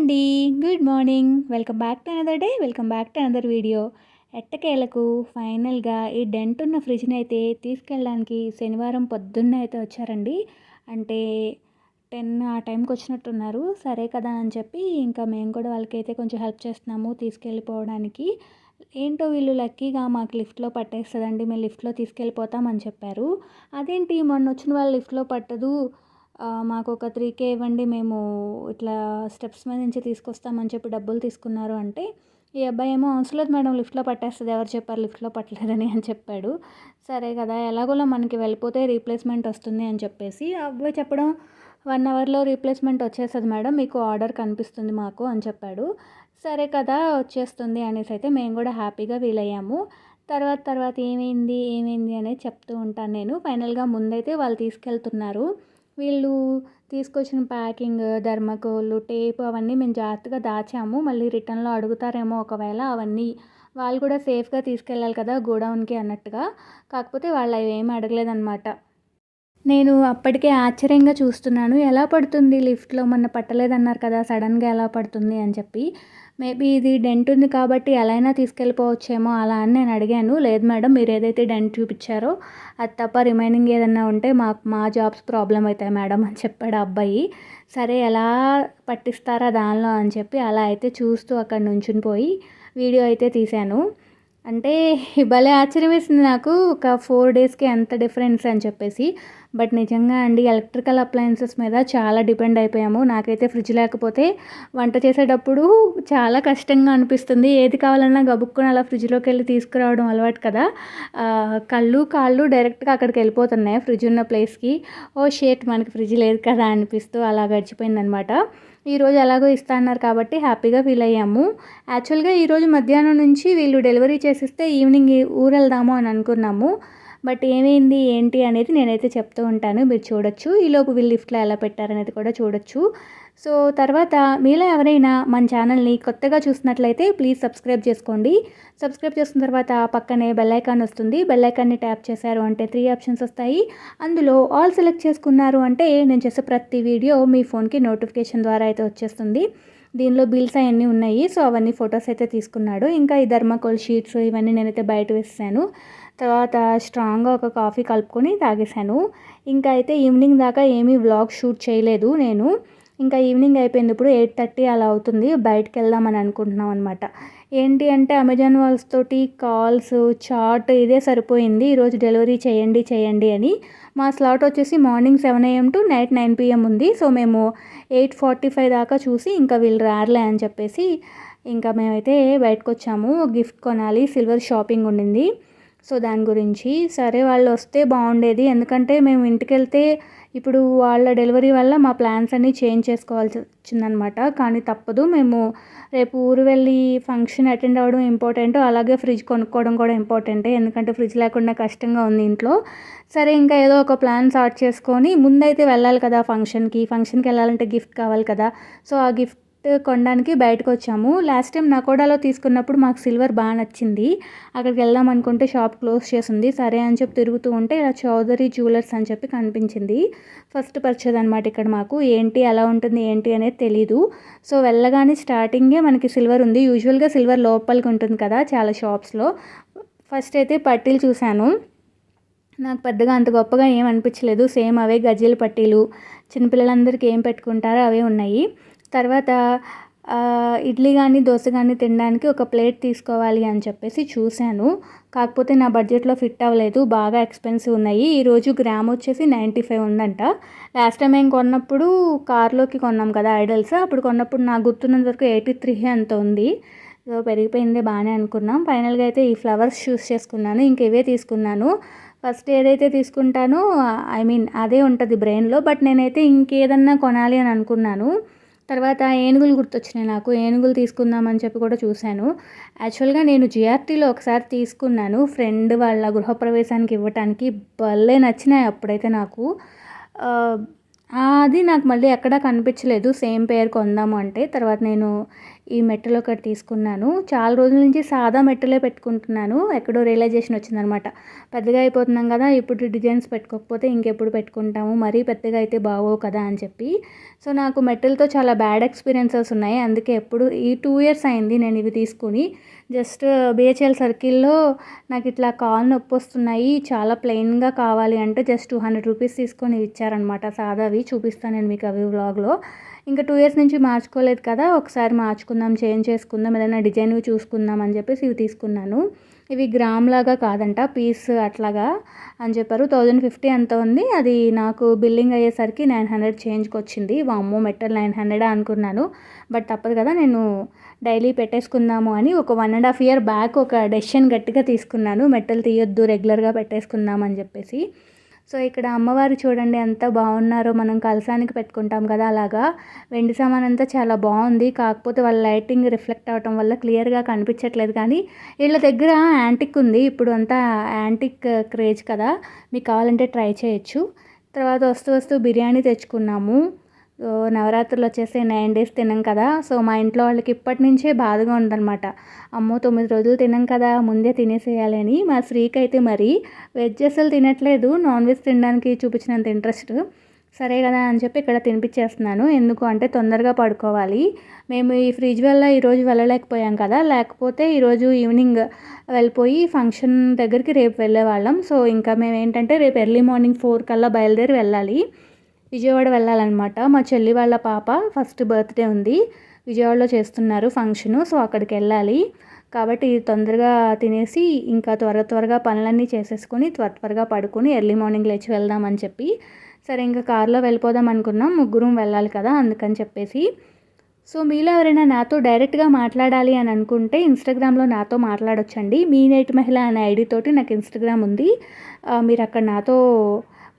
అండి. Good morning welcome back to another day welcome back to another video ఎట్టకేలకు ఫైనల్గా ఈ డెంట్ ఉన్న ఫ్రిడ్జ్ని అయితే తీసుకెళ్ళడానికి శనివారం పొద్దున్న అయితే వచ్చారండి. అంటే టెన్ ఆ టైంకి వచ్చినట్టున్నారు. సరే కదా అని చెప్పి ఇంకా మేము కూడా వాళ్ళకైతే కొంచెం హెల్ప్ చేస్తున్నాము తీసుకెళ్ళిపోవడానికి. ఏంటో వీళ్ళు లక్కీగా మాకు లిఫ్ట్లో పట్టేస్తుందండి. మేము లిఫ్ట్లో తీసుకెళ్ళిపోతామని చెప్పారు. అదేంటి మొన్న వచ్చిన వాళ్ళు లిఫ్ట్లో పట్టదు. మాకు ఒక త్రీ కే ఇవ్వండి మేము ఇట్లా స్టెప్స్ మీద నుంచి తీసుకొస్తామని చెప్పి డబ్బులు తీసుకున్నారు అంటే ఈ అబ్బాయి ఏమో అవసరం లేదు మేడం లిఫ్ట్లో పట్టేస్తుంది ఎవరు చెప్పారు లిఫ్ట్లో పట్టలేదని అని చెప్పాడు. సరే కదా ఎలాగోలా మనకి వెళ్ళిపోతే రీప్లేస్మెంట్ వస్తుంది అని చెప్పేసి ఆ అబ్బాయి చెప్పడం వన్ అవర్లో రీప్లేస్మెంట్ వచ్చేస్తుంది మేడం మీకు ఆర్డర్ కనిపిస్తుంది మాకు అని చెప్పాడు. సరే కదా వచ్చేస్తుంది అనేసి అయితే మేము కూడా హ్యాపీగా వీలయ్యాము. తర్వాత తర్వాత ఏమైంది ఏమైంది అనేది చెప్తూ ఉంటాను నేను. ఫైనల్గా ముందైతే వాళ్ళు తీసుకెళ్తున్నారు. వీళ్ళు తీసుకొచ్చిన ప్యాకింగ్ ధర్మకోల్ టేప్ అవన్నీ మేము జాగ్రత్తగా దాచాము. మళ్ళీ రిటర్న్లో అడుగుతారేమో ఒకవేళ అవన్నీ వాళ్ళు కూడా సేఫ్గా తీసుకెళ్ళాలి కదా గోడౌన్కి అన్నట్టుగా. కాకపోతే వాళ్ళు అవి ఏమీ అడగలేదన్నమాట. నేను అప్పటికే ఆశ్చర్యంగా చూస్తున్నాను. ఎలా పడుతుంది లిఫ్ట్లో? మొన్న పట్టలేదన్నారు కదా సడన్గా ఎలా పడుతుంది అని చెప్పి. మేబీ ఇది డెంట్ ఉంది కాబట్టి ఎలా అయినా తీసుకెళ్ళిపోవచ్చేమో అలా అని నేను అడిగాను. లేదు మేడం మీరు ఏదైతే డెంట్ చూపించారో అది తప్ప రిమైనింగ్ ఏదన్నా ఉంటే మాకు మా జాబ్స్ ప్రాబ్లం అవుతాయి మేడం అని చెప్పాడు అబ్బాయి. సరే ఎలా పట్టిస్తారా దానిలో అని చెప్పి అలా అయితే చూస్తూ అక్కడ నుంచుని పోయి వీడియో అయితే తీశాను. అంటే భలే ఆశ్చర్యం వేసింది నాకు. ఒక ఫోర్ డేస్కి ఎంత డిఫరెన్స్ అని చెప్పేసి. బట్ నిజంగా అండి ఎలక్ట్రికల్ అప్లయన్సెస్ మీద చాలా డిపెండ్ అయిపోయాము. నాకైతే ఫ్రిడ్జ్ లేకపోతే వంట చేసేటప్పుడు చాలా కష్టంగా అనిపిస్తుంది. ఏది కావాలన్నా గబుక్కుని అలా ఫ్రిడ్జ్లోకి వెళ్ళి తీసుకురావడం అలవాటు కదా. కళ్ళు కాళ్ళు డైరెక్ట్గా అక్కడికి వెళ్ళిపోతున్నాయి ఫ్రిడ్జ్ ఉన్న ప్లేస్కి. ఓ షేట్ మనకి ఫ్రిడ్జ్ లేదు కదా అనిపిస్తూ అలా గడిచిపోయిందనమాట. ఈరోజు ఎలాగో ఇస్తా అన్నారు కాబట్టి హ్యాపీగా ఫీల్ అయ్యాము. యాక్చువల్గా ఈరోజు మధ్యాహ్నం నుంచి వీళ్ళు డెలివరీ చేసిస్తే ఈవినింగ్ ఊరు వెళ్దాము అని అనుకున్నాము. బట్ ఏమైంది ఏంటి అనేది నేనైతే చెప్తూ ఉంటాను. మీరు చూడొచ్చు. ఈలోపు వీళ్ళు లిఫ్ట్లో ఎలా పెట్టారనేది కూడా చూడొచ్చు. సో తర్వాత మీలో ఎవరైనా మన ఛానల్ని కొత్తగా చూసినట్లయితే ప్లీజ్ సబ్స్క్రైబ్ చేసుకోండి. సబ్స్క్రైబ్ చేసిన తర్వాత పక్కనే బెల్ ఐకాన్ వస్తుంది. బెల్ ఐకాన్ని ట్యాప్ చేశారు అంటే త్రీ ఆప్షన్స్ వస్తాయి. అందులో ఆల్ సెలెక్ట్ చేసుకున్నారు అంటే నేను చేసే ప్రతి వీడియో మీ ఫోన్కి నోటిఫికేషన్ ద్వారా అయితే వచ్చేస్తుంది. దీనిలో బిల్స్ అవన్నీ ఉన్నాయి. సో అవన్నీ ఫొటోస్ అయితే తీసుకున్నాడు. ఇంకా ఈ ధర్మకోల్ షీట్స్ ఇవన్నీ నేనైతే బయట వేసాను తర్వాత స్ట్రాంగ్గా ఒక కాఫీ కలుపుకొని తాగేశాను. ఇంకా అయితే ఈవినింగ్ దాకా ఏమీ వ్లాగ్ షూట్ చేయలేదు నేను. ఇంకా ఈవినింగ్ అయిపోయినప్పుడు ఎయిట్ థర్టీ అలా అవుతుంది. బయటకు వెళ్దామని అనుకుంటున్నాం అనమాట ఏంటి అంటే అమెజాన్ వాల్స్ తోటి కాల్స్ చాట్ ఇదే సరిపోయింది. ఈరోజు డెలివరీ చేయండి చేయండి అని. మా స్లాట్ వచ్చేసి morning seven AM to night nine PM ఉంది. సో మేము ఎయిట్ ఫార్టీ ఫైవ్ దాకా చూసి ఇంకా వీళ్ళు రారలే అని చెప్పేసి ఇంకా మేమైతే బయటకు వచ్చాము గిఫ్ట్ కొనాలి. సిల్వర్ షాపింగ్ ఉండింది. సో దాని గురించి సరే వాళ్ళు వస్తే బాగుండేది. ఎందుకంటే మేము ఇంటికి వెళ్తే ఇప్పుడు వాళ్ళ డెలివరీ వల్ల మా ప్లాన్స్ అన్నీ చేంజ్ చేసుకోవాల్సి వచ్చిందనమాట కానీ తప్పదు. మేము రేపు ఊరు వెళ్ళి ఫంక్షన్ అటెండ్ అవ్వడం ఇంపార్టెంట్. అలాగే ఫ్రిడ్జ్ కొనుక్కోవడం కూడా ఇంపార్టెంటే. ఎందుకంటే ఫ్రిడ్జ్ లేకుండా కష్టంగా ఉంది ఇంట్లో. సరే ఇంకా ఏదో ఒక ప్లాన్ స్టార్ట్ చేసుకొని ముందైతే వెళ్ళాలి కదా ఫంక్షన్కి. ఫంక్షన్కి వెళ్ళాలంటే గిఫ్ట్ కావాలి కదా. సో ఆ గిఫ్ట్ కొనడానికి బయటకు వచ్చాము లాస్ట్ టైం నకోడాలో తీసుకున్నప్పుడు మాకు సిల్వర్ బాగా నచ్చింది. అక్కడికి వెళ్దాం అనుకుంటే షాప్ క్లోజ్ చేసింది. సరే అని చెప్పి తిరుగుతూ ఉంటే ఇలా చౌదరి జ్యువెలర్స్ అని చెప్పి కనిపించింది. ఫస్ట్ పర్చేజ్ అనమాట ఇక్కడ మాకు. ఏంటి ఎలా ఉంటుంది ఏంటి అనేది తెలీదు. సో వెళ్ళగానే స్టార్టింగే మనకి సిల్వర్ ఉంది. యూజువల్గా సిల్వర్ లోపలికి ఉంటుంది కదా చాలా షాప్స్లో. ఫస్ట్ అయితే పట్టీలు చూశాను. నాకు పెద్దగా అంత గొప్పగా ఏం అనిపించలేదు. సేమ్ అవే గజ్జెల పట్టీలు. చిన్నపిల్లలందరికీ ఏం పెట్టుకుంటారో అవే ఉన్నాయి. తర్వాత ఇడ్లీ కానీ దోశ కానీ తినడానికి ఒక ప్లేట్ తీసుకోవాలి అని చెప్పేసి చూశాను. కాకపోతే నా బడ్జెట్లో ఫిట్ అవ్వలేదు బాగా ఎక్స్పెన్సివ్ ఉన్నాయి. ఈరోజు గ్రామ్ వచ్చేసి నైంటీ ఫైవ్ ఉందంట. లాస్ట్ టైం మేము కొన్నప్పుడు కార్లోకి కొన్నాం కదా ఐడల్స్. అప్పుడు కొన్నప్పుడు నాకు గుర్తున్నంత వరకు ఎయిటీ త్రీ అంత ఉంది. సో పెరిగిపోయిందే బాగానే అనుకున్నాం. ఫైనల్గా అయితే ఈ ఫ్లవర్స్ చూస్ చేసుకున్నాను. ఇంక ఇవే తీసుకున్నాను. ఫస్ట్ ఏదైతే తీసుకుంటానో ఐ మీన్ అదే ఉంటుంది బ్రెయిన్లో. బట్ నేనైతే ఇంకేదన్నా కొనాలి అని అనుకున్నాను. తర్వాత ఏనుగులు గుర్తొచ్చినాయి నాకు. ఏనుగులు తీసుకుందామని చెప్పి కూడా చూశాను. యాక్చువల్గా నేను జిఆర్టీలో ఒకసారి తీసుకున్నాను. ఫ్రెండ్ వాళ్ళ గృహప్రవేశానికి ఇవ్వటానికి భలే నచ్చినాయి అప్పుడైతే నాకు. అది నాకు మళ్ళీ ఎక్కడా కనిపించలేదు. సేమ్ పేరు కొందాము అంటే. తర్వాత నేను ఈ మెట్టలు ఒకటి తీసుకున్నాను. చాలా రోజుల నుంచి సాదా మెట్టలే పెట్టుకుంటున్నాను. ఎక్కడో రియలైజేషన్ వచ్చిందనమాట. పెద్దగా అయిపోతున్నాం కదా ఇప్పుడు డిజైన్స్ పెట్టుకోకపోతే ఇంకెప్పుడు పెట్టుకుంటాము? మరీ పెద్దగా అయితే బాగోవు కదా అని చెప్పి. సో నాకు మెట్టలతో చాలా బ్యాడ్ ఎక్స్పీరియన్సెస్ ఉన్నాయి. అందుకే ఎప్పుడు ఈ టూ ఇయర్స్ అయింది నేను ఇవి తీసుకుని. జస్ట్ బిహెచ్ఎల్ సర్కిల్లో నాకు ఇట్లా కాల్ నొప్పి వస్తున్నాయి. చాలా ప్లెయిన్గా కావాలి అంటే జస్ట్ టూ హండ్రెడ్ రూపీస్ తీసుకొని ఇచ్చారనమాట. సాదావి చూపిస్తాను నేను మీకు అవి వ్లాగ్లో ఇంకా టూ ఇయర్స్ నుంచి మార్చుకోలేదు కదా ఒకసారి మార్చుకుందాం చేంజ్ చేసుకుందాం ఏదైనా డిజైన్ చూసుకుందాం అని చెప్పేసి ఇవి తీసుకున్నాను. ఇవి గ్రామ్ లాగా కాదంట పీస్ అట్లాగా అని చెప్పారు. థౌజండ్ ఫిఫ్టీ ఎంత ఉంది? అది నాకు బిల్లింగ్ అయ్యేసరికి నైన్ హండ్రెడ్ చేంజ్కి వచ్చింది. వామ్మో మెటల్ నైన్ హండ్రెడ్ అనుకున్నాను. బట్ తప్పదు కదా నేను డైలీ పెట్టేసుకుందాము అని ఒక one and half year back ఒక డెసిషన్ గట్టిగా తీసుకున్నాను. మెటల్ తీయొద్దు రెగ్యులర్గా పెట్టేసుకుందాం అని చెప్పేసి. సో ఇక్కడ అమ్మవారు చూడండి ఎంత బాగున్నారో మనం కలసానికి పెట్టుకుంటాం కదా అలాగా. వెండి సామాన్ అంతా చాలా బాగుంది. కాకపోతే వాళ్ళ లైటింగ్ రిఫ్లెక్ట్ అవటం వల్ల క్లియర్గా కనిపించట్లేదు కానీ వీళ్ళ దగ్గర యాంటిక్ ఉంది. ఇప్పుడు అంతా యాంటిక్ క్రేజ్ కదా. మీకు కావాలంటే ట్రై చేయొచ్చు. తర్వాత వస్తూ వస్తూ బిర్యానీ తెచ్చుకున్నాము. నవరాత్రులు వచ్చేసి నైన్ డేస్ తినం కదా. సో మా ఇంట్లో వాళ్ళకి ఇప్పటి నుంచే బాధగా ఉందన్నమాట. అమ్మో తొమ్మిది రోజులు తినం కదా ముందే తినేసేయాలి అని. మా స్త్రీకి అయితే మరి వెజ్ అసలు తినట్లేదు నాన్ వెజ్ తినడానికి చూపించినంత ఇంట్రెస్ట్. సరే కదా అని చెప్పి ఇక్కడ తినిపించేస్తున్నాను. ఎందుకు అంటే తొందరగా పడుకోవాలి. మేము ఈ ఫ్రిడ్జ్ వల్ల ఈరోజు వెళ్ళలేకపోయాం కదా. లేకపోతే ఈరోజు ఈవినింగ్ వెళ్ళిపోయి ఫంక్షన్ దగ్గరికి రేపు వెళ్ళేవాళ్ళం. సో ఇంకా మేము ఏంటంటే రేపు ఎర్లీ మార్నింగ్ ఫోర్ కల్లా బయలుదేరి వెళ్ళాలి. విజయవాడ వెళ్ళాలన్నమాట. మా చెల్లి వాళ్ళ పాప ఫస్ట్ బర్త్డే ఉంది. విజయవాడలో చేస్తున్నారు ఫంక్షను సో అక్కడికి వెళ్ళాలి. కాబట్టి తొందరగా తినేసి ఇంకా త్వర త్వరగా పనులన్నీ చేసేసుకొని త్వర త్వరగా పడుకొని ఎర్లీ మార్నింగ్ లేచి వెళ్దామని చెప్పి సరే ఇంకా కారులో వెళ్ళిపోదాం అనుకున్నాం. ముగ్గురం వెళ్ళాలి కదా అందుకని చెప్పేసి. సో మీలో ఎవరైనా నాతో డైరెక్ట్గా మాట్లాడాలి అని అనుకుంటే ఇన్స్టాగ్రామ్లో నాతో మాట్లాడొచ్చండి. మీ నేటి మహిళ అనే ఐడి తోటి నాకు ఇన్స్టాగ్రామ్ ఉంది. మీరు అక్కడ నాతో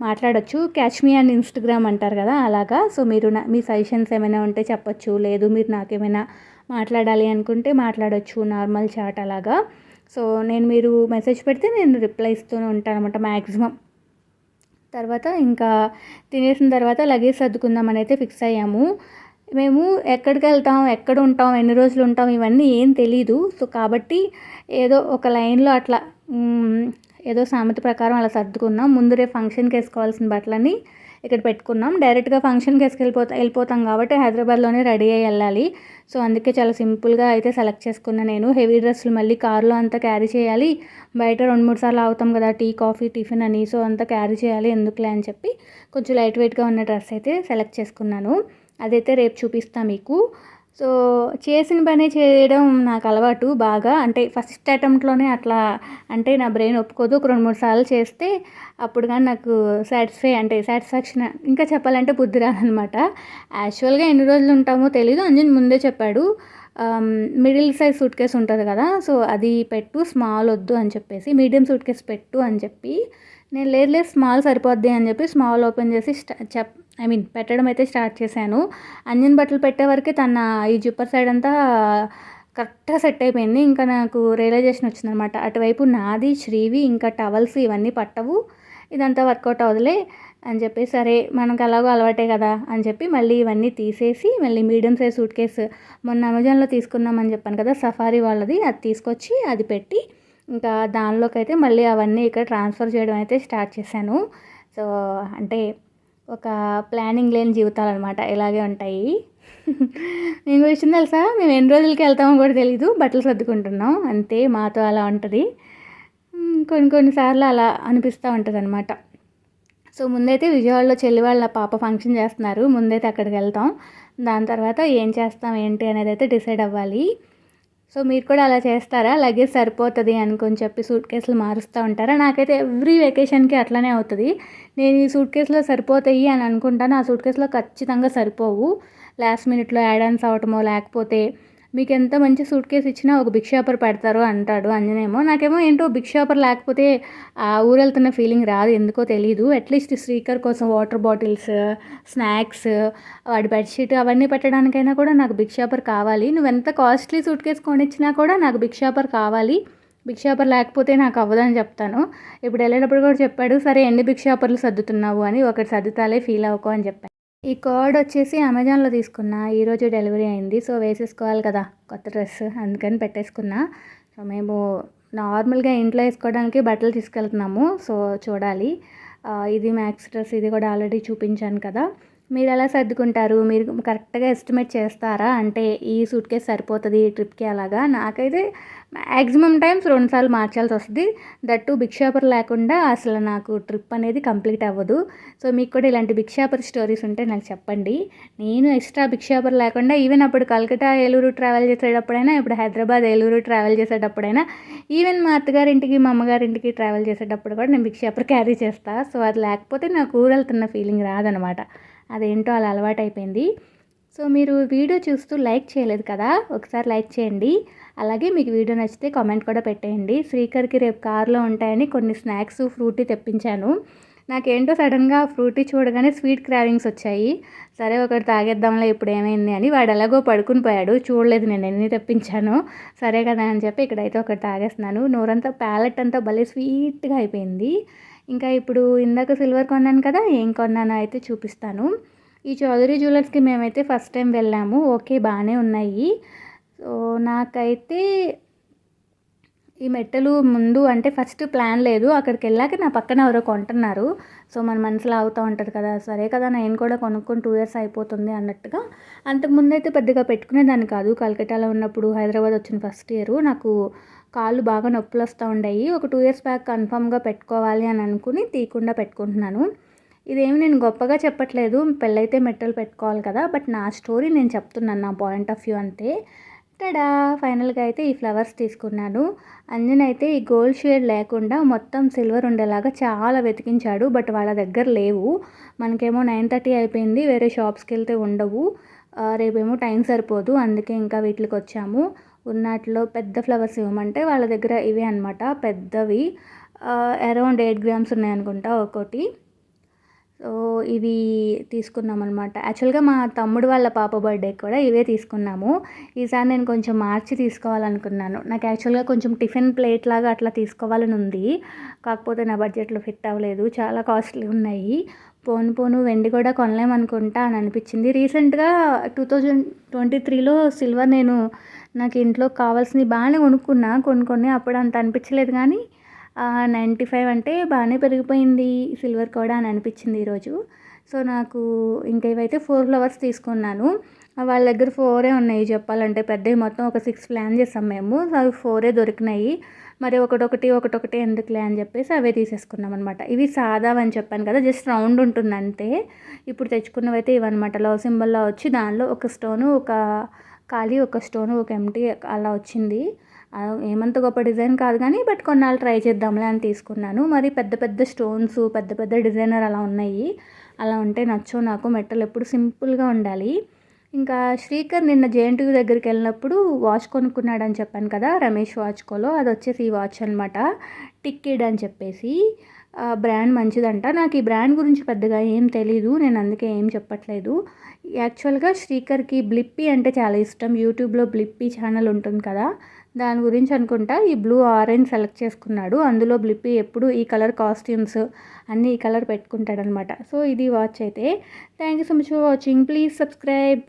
మాట్లాడచ్చు. క్యాచ్ మీ అండ్ ఇన్స్టాగ్రామ్ అంటారు కదా అలాగా? సో మీరు నా మీ సజెషన్స్ ఏమైనా ఉంటే చెప్పచ్చు. లేదు మీరు నాకేమైనా మాట్లాడాలి అనుకుంటే మాట్లాడచ్చు నార్మల్ చాట్ అలాగా. సో నేను మీరు మెసేజ్ పెడితే నేను రిప్లై ఇస్తూనే ఉంటాను అనమాట మ్యాక్సిమం తర్వాత ఇంకా తినేసిన తర్వాత లగేజ్ సర్దుకుందామని అయితే ఫిక్స్ అయ్యాము. మేము ఎక్కడికి వెళ్తాం ఎక్కడ ఉంటాం ఎన్ని రోజులు ఉంటాం ఇవన్నీ ఏం తెలీదు. సో కాబట్టి ఏదో ఒక లైన్లో అట్లా ఏదో సామెత ప్రకారం అలా సర్దుకున్నాం. ముందు రేపు ఫంక్షన్కి వేసుకోవాల్సిన బట్టలని ఇక్కడ పెట్టుకున్నాం. డైరెక్ట్గా ఫంక్షన్కి వేసుకెళ్ళిపోతా వెళ్ళిపోతాం కాబట్టి హైదరాబాద్లోనే రెడీ అయ్యి వెళ్ళాలి. సో అందుకే చాలా సింపుల్గా అయితే సెలెక్ట్ చేసుకున్నా నేను. హెవీ డ్రెస్సులు మళ్ళీ కారులో అంతా క్యారీ చేయాలి. బయట రెండు మూడు సార్లు అవుతాం కదా టీ కాఫీ టిఫిన్ అని. సో అంతా క్యారీ చేయాలి. ఎందుకులే అని చెప్పి కొంచెం లైట్ వెయిట్గా ఉన్న డ్రెస్ అయితే సెలెక్ట్ చేసుకున్నాను. అదైతే రేపు చూపిస్తాను మీకు. సో చేసిన పనే చేయడం నాకు అలవాటు బాగా. అంటే ఫస్ట్ అటెంప్ట్లోనే అట్లా అంటే నా బ్రెయిన్ ఒప్పుకోదు. ఒక రెండు మూడు సార్లు చేస్తే అప్పుడు కానీ నాకు సాటిస్ఫై అంటే సాటిస్ఫాక్షన్ ఇంకా చెప్పాలంటే బుద్ధి రాదనమాట. యాక్చువల్గా ఎన్ని రోజులు ఉంటామో తెలీదు. అంజన్ ముందే చెప్పాడు. మిడిల్ సైజ్ సూట్ కేస్ ఉంటుంది కదా. సో అది పెట్టు స్మాల్ వద్దు అని చెప్పేసి మీడియం సూట్ కేస్ పెట్టు అని చెప్పి నేను లేదు లేదు స్మాల్ సరిపోద్ది అని చెప్పి స్మాల్ ఓపెన్ చేసి చెప్ ఐ మీన్ పెట్టడం అయితే స్టార్ట్ చేశాను. అంజన్ బట్టలు పెట్టే వరకు తన ఈ జిప్పర్ సైడ్ అంతా కరెక్ట్గా సెట్ అయిపోయింది. ఇంకా నాకు రియలైజేషన్ వచ్చిందనమాట అటువైపు నాది శ్రీవి ఇంకా టవల్స్ ఇవన్నీ పట్టవు. ఇదంతా వర్కౌట్ అవ్వదులే అని చెప్పి సరే మనకు అలాగో అలవాటే కదా అని చెప్పి మళ్ళీ ఇవన్నీ తీసేసి మళ్ళీ మీడియం సైజ్ సూట్ కేసు మొన్న అమెజాన్లో తీసుకున్నామని చెప్పాను కదా సఫారీ వాళ్ళది. అది తీసుకొచ్చి అది పెట్టి ఇంకా దానిలోకి అయితే మళ్ళీ అవన్నీ ఇక్కడ ట్రాన్స్ఫర్ చేయడం అయితే స్టార్ట్ చేశాను. సో అంటే ఒక ప్లానింగ్ లేని జీవితాలు అనమాట ఇలాగే ఉంటాయి. నేను విషయం తెలుసా? మేము ఎన్ని రోజులకి వెళ్తామో కూడా తెలీదు బట్టలు సర్దుకుంటున్నాం. అంతే మాతో అలా ఉంటుంది. కొన్ని కొన్నిసార్లు అలా అనిపిస్తూ ఉంటుంది అనమాట సో ముందైతే విజయవాడలో చెల్లి వాళ్ళ పాప ఫంక్షన్ చేస్తున్నారు. ముందైతే అక్కడికి వెళ్తాం. దాని తర్వాత ఏం చేస్తాం ఏంటి అనేది అయితే డిసైడ్ అవ్వాలి. సో మీరు కూడా అలా చేస్తారా? లగేజ్ సరిపోతుంది అనుకొని చెప్పి సూట్ కేసులు మారుస్తూ ఉంటారా? నాకైతే ఎవ్రీ వెకేషన్కి అట్లనే అవుతుంది. నేను ఈ సూట్ కేసులో సరిపోతాయి అని అనుకుంటాను. ఆ సూట్ కేసులో ఖచ్చితంగా సరిపోవు. లాస్ట్ మినిట్లో యాడ్ ఆన్స్ అవటమో లేకపోతే మీకు ఎంత మంచి సూట్ కేసు ఇచ్చినా ఒక బిగ్ షాపర్ పెడతారు అంటాడు అంజనేమో. నాకేమో ఏంటో బిగ్ షాపర్ లేకపోతే ఆ ఊరు వెళ్తున్న ఫీలింగ్ రాదు ఎందుకో తెలియదు అట్లీస్ట్ స్పీకర్ కోసం వాటర్ బాటిల్స్ స్నాక్స్ వాడి బెడ్షీట్ అవన్నీ పెట్టడానికైనా కూడా నాకు బిగ్ షాపర్ కావాలి. నువ్వు ఎంత కాస్ట్లీ సూట్ కేసు కొనిచ్చినా కూడా నాకు బిగ్ షాపర్ కావాలి. బిగ్ షాపర్ లేకపోతే నాకు అవ్వదని చెప్తాను. ఇప్పుడు వెళ్ళేటప్పుడు కూడా చెప్పాడు సరే ఎన్ని బిగ్ షాపర్లు సర్దుతున్నావు? అని. ఒకటి సర్దుతాలే ఫీల్ అవ్వకు అని చెప్పాను ఈ కార్డ్ వచ్చేసి అమెజాన్లో తీసుకున్నా. ఈరోజు డెలివరీ అయింది. సో వేసేసుకోవాలి కదా కొత్త డ్రెస్ అందుకని పెట్టేసుకున్నా. సో మేము నార్మల్గా ఇంట్లో వేసుకోవడానికి బట్టలు తీసుకెళ్తున్నాము. సో చూడాలి. ఇది మ్యాక్స్ డ్రెస్ ఇది కూడా ఆల్రెడీ చూపించాను కదా. మీరు ఎలా సర్దుకుంటారు? మీరు కరెక్ట్గా ఎస్టిమేట్ చేస్తారా? అంటే ఈ సూట్ కేసు సరిపోతుంది ఈ ట్రిప్కి అలాగా? నాకైతే మ్యాక్సిమం టైమ్స్ రెండుసార్లు మార్చాల్సి వస్తుంది. దట్టు బిగ్ షాపర్ లేకుండా అసలు నాకు ట్రిప్ అనేది కంప్లీట్ అవ్వదు. సో మీకు కూడా ఇలాంటి బిగ్ షాపర్ స్టోరీస్ ఉంటే నాకు చెప్పండి. నేను ఎక్స్ట్రా బిగ్ షాపర్ లేకుండా ఈవెన్ అప్పుడు కలకటా ఏలూరు ట్రావెల్ చేసేటప్పుడైనా ఇప్పుడు హైదరాబాద్ ఏలూరు ట్రావెల్ చేసేటప్పుడైనా ఈవెన్ మా అత్తగారింటికి మా అమ్మగారింటికి ట్రావెల్ చేసేటప్పుడు కూడా నేను బిగ్ షాపర్ క్యారీ చేస్తాను సో అది లేకపోతే నాకు ఊరెళ్తున్న ఫీలింగ్ రాదనమాట. అదేంటో అలా అలవాటైపోయింది. సో మీరు వీడియో చూస్తూ లైక్ చేయలేదు కదా ఒకసారి లైక్ చేయండి. అలాగే మీకు వీడియో నచ్చితే కామెంట్ కూడా పెట్టేయండి. శ్రీకర్కి రేపు కారులో ఉంటాయని కొన్ని స్నాక్స్ ఫ్రూటీ తెప్పించాను. నాకేంటో సడన్గా ఫ్రూటీ చూడగానే స్వీట్ క్రావింగ్స్ వచ్చాయి. సరే ఒకటి తాగేద్దాంలే ఇప్పుడు ఏమైంది అని వాడు ఎలాగో పడుకుని పోయాడు. చూడలేదు నేను ఎన్ని తెప్పించాను. సరే కదా అని చెప్పి ఇక్కడైతే ఒకటి తాగేస్తున్నాను. నోరంతా ప్యాలెట్ అంతా భలే స్వీట్గా అయిపోయింది. ఇంకా ఇప్పుడు ఇందాక సిల్వర్ కొన్నాను కదా ఏం కొన్నానో అయితే చూపిస్తాను. ఈ చౌదరి జ్యువెలర్స్కి మేమైతే ఫస్ట్ టైం వెళ్ళాము. ఓకే బాగానే ఉన్నాయి. సో నాకైతే ఈ మెట్టలు ముందు అంటే ఫస్ట్ ప్లాన్ లేదు. అక్కడికి వెళ్ళాక నా పక్కన ఎవరో కొంటున్నారు. సో మన మనసులో అవుతూ ఉంటుంది కదా. సరే కదా నేను కూడా కొనుక్కొని టూ ఇయర్స్ అయిపోతుంది అన్నట్టుగా. అంతకుముందు అయితే పెద్దగా పెట్టుకునేదాన్ని కాదు. కలకటాలో ఉన్నప్పుడు హైదరాబాద్ వచ్చిన ఫస్ట్ ఇయర్ నాకు కాళ్ళు బాగా నొప్పులు వస్తూ ఉండేవి ఒక టూ ఇయర్స్ బ్యాక్ కన్ఫామ్గా పెట్టుకోవాలి అని అనుకుని తీయకుండా పెట్టుకుంటున్నాను. ఇదేమి నేను గొప్పగా చెప్పట్లేదు పెళ్ళైతే మెట్టలు పెట్టుకోవాలి కదా బట్ నా స్టోరీ నేను చెప్తున్నాను నా పాయింట్ ఆఫ్ వ్యూ అంతే. టడా! ఫైనల్గా అయితే ఈ ఫ్లవర్స్ తీసుకున్నాను అంజన్ అయితే ఈ గోల్డ్ షేడ్ లేకుండా మొత్తం సిల్వర్ ఉండేలాగా చాలా వెతికించాడు బట్ వాళ్ళ దగ్గర లేవు. మనకేమో నైన్ థర్టీ అయిపోయింది వేరే షాప్స్కి వెళ్తే ఉండవు. రేపేమో టైం సరిపోదు అందుకే ఇంకా వీటికి వచ్చాము. ఉన్నట్లో పెద్ద ఫ్లవర్స్ ఇవ్వమంటే వాళ్ళ దగ్గర ఇవే అనమాట పెద్దవి. అరౌండ్ ఎయిట్ గ్రామ్స్ ఉన్నాయనుకుంటా ఒక్కోటి. సో ఇవి తీసుకున్నాం అనమాట యాక్చువల్గా మా తమ్ముడు వాళ్ళ పాప బర్త్డే కూడా ఇవే తీసుకున్నాము. ఈసారి నేను కొంచెం మార్చి తీసుకోవాలనుకున్నాను. నాకు యాక్చువల్గా కొంచెం టిఫిన్ ప్లేట్ లాగా అట్లా తీసుకోవాలని ఉంది. కాకపోతే నా బడ్జెట్లో ఫిట్ అవ్వలేదు. చాలా కాస్ట్లీ ఉన్నాయి. పోను పోను వెండి కూడా కొనలేమనుకుంటా అని అనిపించింది. రీసెంట్గా టూ థౌజండ్ ట్వంటీ త్రీలో సిల్వర్ నేను నాకు ఇంట్లో కావాల్సినవి బాగానే కొనుక్కున్నా. కొన్ని కొన్ని అప్పుడు అంత అనిపించలేదు కానీ నైంటీ ఫైవ్ అంటే బాగానే పెరిగిపోయింది సిల్వర్ కూడా అని అనిపించింది ఈరోజు. సో నాకు ఇంకా ఇవైతే ఫోర్ ఫ్లవర్స్ తీసుకున్నాను. వాళ్ళ దగ్గర ఫోరే ఉన్నాయి చెప్పాలంటే. పెద్దవి మొత్తం ఒక సిక్స్ ప్లాన్ చేసాం మేము. అవి ఫోరే దొరికినాయి. మరి ఒకటొకటి ఒకటొకటి ఎందుకులే అని చెప్పేసి అవే తీసేసుకున్నాం అనమాట ఇవి సాదావ్ అని చెప్పాను కదా జస్ట్ రౌండ్ ఉంటుంది అంతే. ఇప్పుడు తెచ్చుకున్నవి అయితే ఇవన్నమాట లవ్ సింబల్లో వచ్చి దానిలో ఒక స్టోను ఒక ఖాళీ ఒక స్టోను ఒక ఎంటీ అలా వచ్చింది. ఏమంత గొప్ప డిజైన్ కాదు కానీ బట్ కొన్నాళ్ళు ట్రై చేద్దాంలే అని తీసుకున్నాను. మరి పెద్ద పెద్ద స్టోన్స్ పెద్ద పెద్ద డిజైనర్ అలా ఉన్నాయి. అలా ఉంటే నచ్చో నాకు. మెట్టలు ఎప్పుడు సింపుల్గా ఉండాలి. ఇంకా శ్రీకర్ నిన్న జేఎన్టీయూ దగ్గరికి వెళ్ళినప్పుడు వాచ్ కొనుక్కున్నాడని చెప్పాను కదా రమేష్ వాచ్కోలో. అది వచ్చేసి ఈ వాచ్ అనమాట టిక్కిడ్ అని చెప్పేసి. బ్రాండ్ మంచిదంట. నాకు ఈ బ్రాండ్ గురించి పెద్దగా ఏం తెలీదు. నేను అందుకే ఏం చెప్పట్లేదు. యాక్చువల్గా శ్రీకర్కి బ్లిప్పీ అంటే చాలా ఇష్టం. యూట్యూబ్లో బ్లిప్పీ ఛానల్ ఉంటుంది కదా దాని గురించి అనుకుంటా. ఈ బ్లూ ఆరెంజ్ సెలెక్ట్ చేసుకున్నాడు. అందులో బ్లిప్పి ఎప్పుడు ఈ కలర్ కాస్ట్యూమ్స్ అన్నీ ఈ కలర్ పెట్టుకుంటాడనమాట. సో ఇది వాచ్ అయితే. Thank you so much for watching. Please subscribe.